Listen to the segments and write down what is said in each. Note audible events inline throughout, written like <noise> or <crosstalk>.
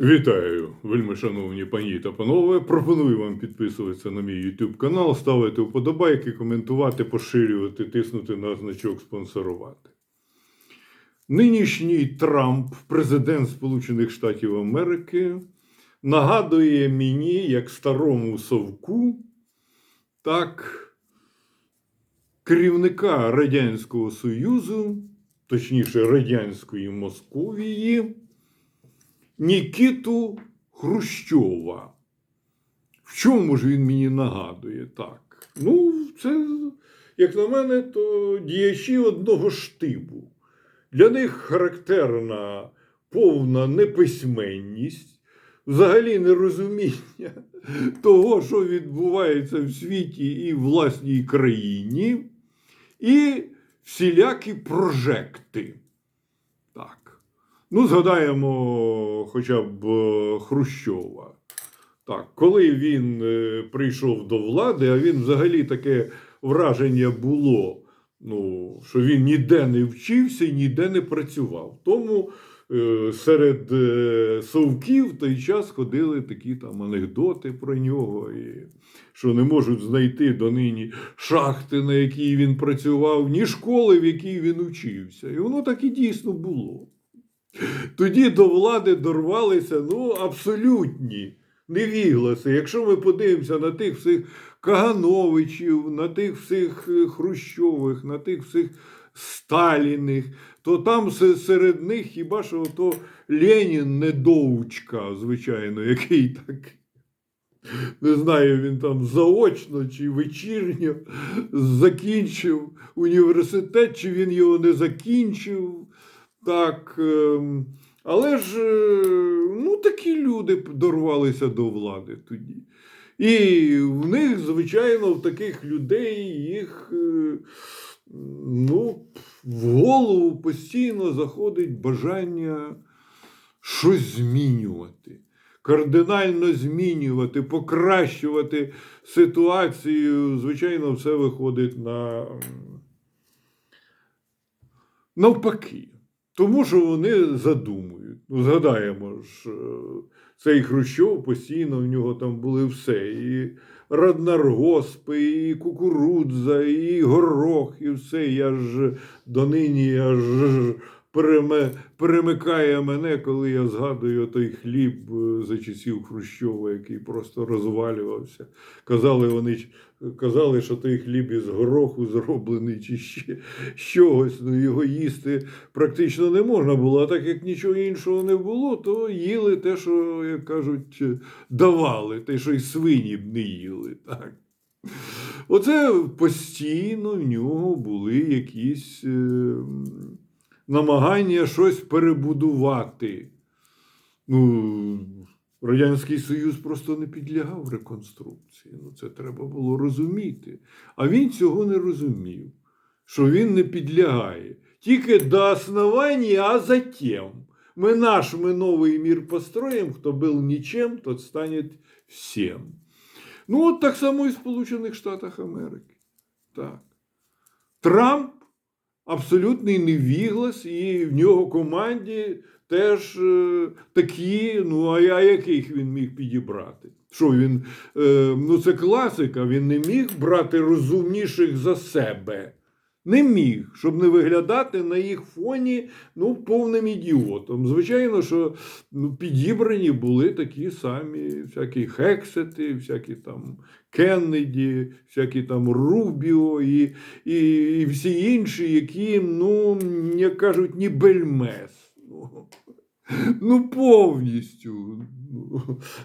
Вітаю, вельми шановні пані та панове. Пропоную вам підписуватися на мій YouTube канал, ставити вподобайки, коментувати, поширювати, тиснути на значок спонсорувати. Нинішній Трамп, президент Сполучених Штатів Америки, нагадує мені, як старому совку, так керівника Радянського Союзу, точніше Радянської Московії. Нікіту Хрущова. В чому ж він мені нагадує так? Ну, це, як на мене, то діячі одного штибу. Для них характерна повна неписьменність, взагалі нерозуміння <laughs> того, що відбувається в світі і в власній країні, і всілякі прожекти. Ну, згадаємо хоча б е, Хрущова. Так, коли він е, прийшов до влади, а він взагалі таке враження було, ну, що він ніде не вчився і ніде не працював. Тому е, серед совків в той час ходили такі там анекдоти про нього, і, що не можуть знайти донині шахти, на якій він працював, ні школи, в якій він учився. І воно так і дійсно було. Тоді до влади дорвалися ну, абсолютні невігласи. Якщо ми подивимося на тих всіх Кагановичів, на тих всіх е, Хрущових, на тих всіх Сталіних, то там серед них хіба що то Ленін недоучка, звичайно, який так. Не знаю, він там заочно чи вечірньо закінчив університет, чи він його не закінчив. Так, ем, але ж е, ну, такі люди дорвалися до влади тоді. І в них, звичайно, в таких людей їх е, ну, в голову постійно заходить бажання щось змінювати, кардинально змінювати, покращувати ситуацію. Звичайно, все виходить на навпаки. Тому що вони задумують. Ну, згадаємо ж, е, цей Хрущов постійно в нього там були все. І раднаргоспи, і кукурудза, і горох, і все. Я ж донині аж перемикає мене, коли я згадую той хліб е, за часів Хрущова, який просто розвалювався. Казали вони, казали, що той хліб із гороху зроблений чи ще чогось. Ну, його їсти практично не можна було. А так як нічого іншого не було, то їли те, що, як кажуть, давали, те, що й свині б не їли. Так. Оце постійно в нього були якісь е, намагання щось перебудувати. Ну, Радянський Союз просто не підлягав реконструкції. Ну, це треба було розуміти. А він цього не розумів, що він не підлягає. Тільки до основання, а затем. Мы наш, мы новый мир построим, хто был нічим, тот станет всем. Ну, от так само і в Сполучених Штатах Америки. Так. Трамп абсолютний невіглас, і в нього команді теж е, такі, ну а я яких він міг підібрати? Що він, е, ну це класика, він не міг брати розумніших за себе. Не міг, щоб не виглядати на їх фоні ну, повним ідіотом. Звичайно, що ну, підібрані були такі самі всякі Хексети, всякі там Кеннеді, всякі там Рубіо і, і, і всі інші, які, ну, як кажуть, ні бельмес. Ну, повністю.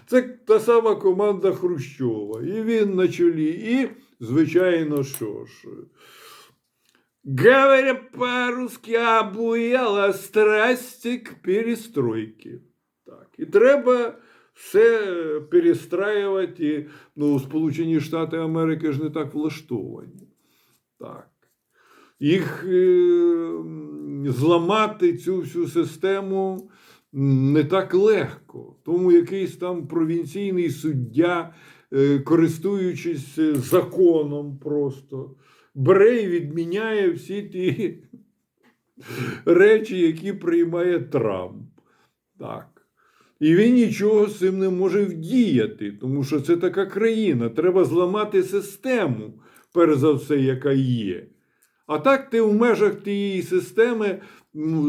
Це та сама команда Хрущова. І він на чолі. І, звичайно, що ж. Говоря по-русски, обуяла страсті к перестройки. Так. І треба все перестраювати. І, ну, Сполучені Штати Америки ж не так влаштовані. Так. Їх е, зламати цю всю систему не так легко. Тому якийсь там провінційний суддя, е, користуючись е, законом просто, бере і відміняє всі ті речі, які приймає Трамп. Так. І він нічого з цим не може вдіяти, тому що це така країна. Треба зламати систему, перш за все, яка є. А так ти в межах тієї системи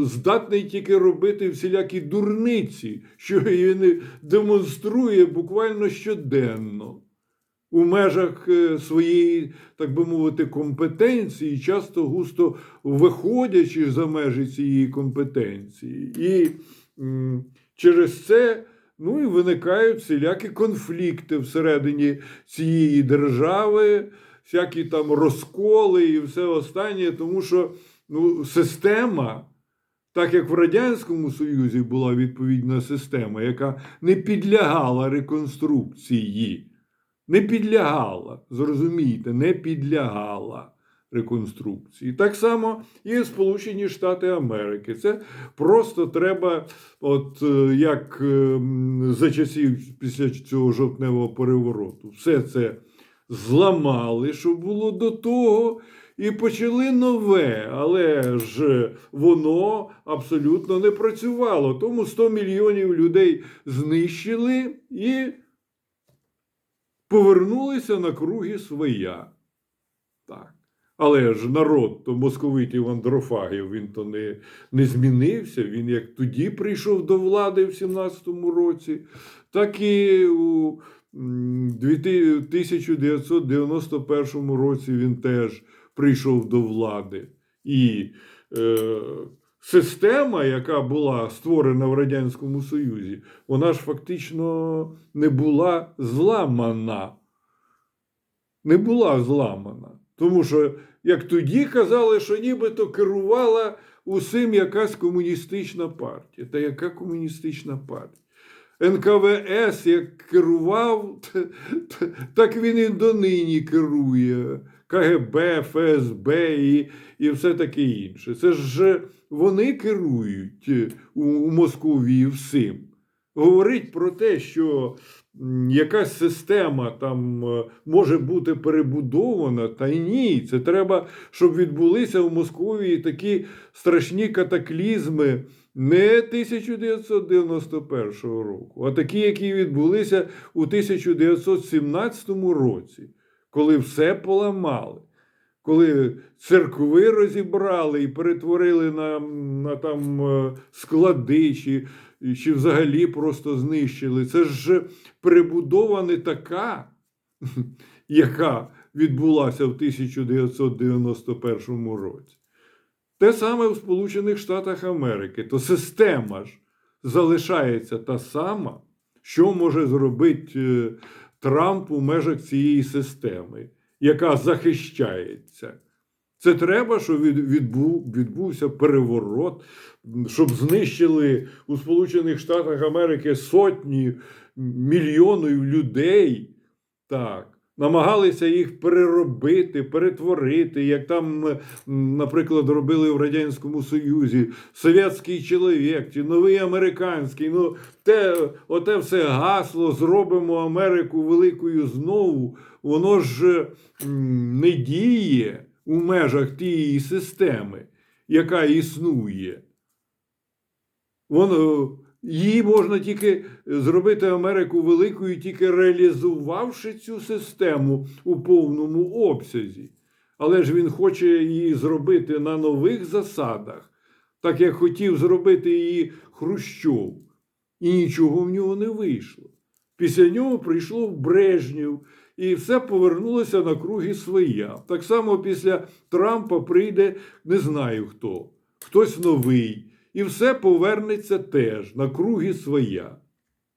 здатний тільки робити всілякі дурниці, що він демонструє буквально щоденно. У межах е, своєї, так би мовити, компетенції, часто густо виходячи за межі цієї компетенції. І через це ну, і виникають всілякі конфлікти всередині цієї держави, всякі там розколи і все останнє, тому що ну, система. Так як в Радянському Союзі була відповідна система, яка не підлягала реконструкції, не підлягала, зрозумійте, не підлягала реконструкції. Так само і Сполучені Штати Америки. Це просто треба, от е, як е, за часів після цього жовтневого перевороту, все це зламали, що було до того. І почали нове, але ж воно абсолютно не працювало. Тому 100 мільйонів людей знищили і повернулися на круги своя. Так. Але ж народ, то московитів андрофагів, він то не, не змінився. Він як тоді прийшов до влади в 17-му році, так і у 1991 році він теж прийшов до влади. І е, система, яка була створена в Радянському Союзі, вона ж фактично не була зламана. Не була зламана. Тому що, як тоді казали, що нібито керувала усім якась комуністична партія. Та яка комуністична партія? НКВС як керував, <laughs> так він і донині керує. КГБ, ФСБ і, і все таке інше. Це ж вони керують е, у, Московії всім. Говорить про те, що якась система там е, може бути перебудована, та й ні. Це треба, щоб відбулися в Московії такі страшні катаклізми не 1991 року, а такі, які відбулися у 1917 році, коли все поламали. Коли церкви розібрали і перетворили на, на там е, склади, чи, чи взагалі просто знищили. Це ж перебудова не така, <laughs> яка відбулася в 1991 році. Те саме в Сполучених Штатах Америки. То система ж залишається та сама, що може зробити е, Трамп у межах цієї системи, яка захищається. Це треба, щоб відбув, відбувся переворот, щоб знищили у Сполучених Штатах Америки сотні мільйонів людей. Так. Намагалися їх переробити, перетворити, як там, наприклад, робили в Радянському Союзі, совєтський чоловік, чи новий американський. Ну, те, оте все гасло зробимо Америку великою знову. Воно ж не діє у межах тієї системи, яка існує. Воно, її можна тільки зробити Америку великою, тільки реалізувавши цю систему у повному обсязі. Але ж він хоче її зробити на нових засадах, так як хотів зробити її Хрущов. І нічого в нього не вийшло. Після нього прийшло Брежнєв, і все повернулося на круги своя. Так само після Трампа прийде не знаю хто, хтось новий, і все повернеться теж на круги своя.